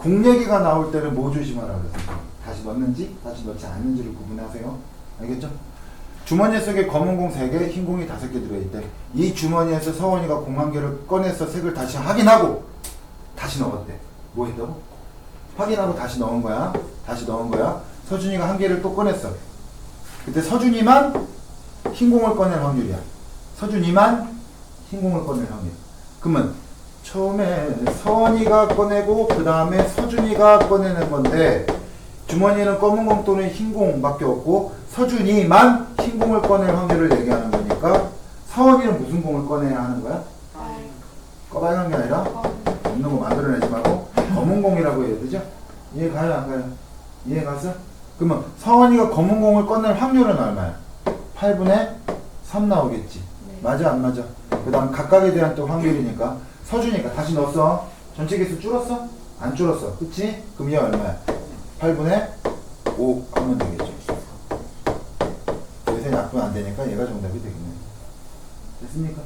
공얘기가 나올 때는 뭐 조심하라 그랬어요? 다시 넣는지 다시 넣지 않는지를 구분하세요. 알겠죠? 주머니 속에 검은 공 3개, 흰 공이 5개 들어있대. 이 주머니에서 서원이가 공 한 개를 꺼내서 색을 다시 확인하고 다시 넣었대. 뭐 했다고? 확인하고 다시 넣은 거야. 다시 넣은 거야. 서준이가 한 개를 또 꺼냈어. 그때 서준이만 흰 공을 꺼낼 확률이야. 서준이만 흰 공을 꺼낼 확률. 그러면 처음에 서원이가 꺼내고 그 다음에 서준이가 꺼내는 건데 주머니에는 검은 공 또는 흰 공밖에 없고 서준이만 흰 공을 꺼낼 확률을 얘기하는 거니까 서원이는 무슨 공을 꺼내야 하는 거야? 꺼발한 게 아니라 없는 거 만들어내지 말고 검은 공이라고 해야 되죠? 이해 가요 안 가요? 이해 갔어? 그러면 서원이가 검은 공을 꺼낼 확률은 얼마야? 8분의 3 나오겠지 맞아 안 맞아? 그 다음 각각에 대한 또 확률이니까 서준이가 다시 넣었어 전체 개수 줄었어? 안 줄었어 그치? 그럼 얘 얼마야? 8분의 5 하면 되겠죠 여기서 약분 안 되니까 얘가 정답이 되겠네 됐습니까?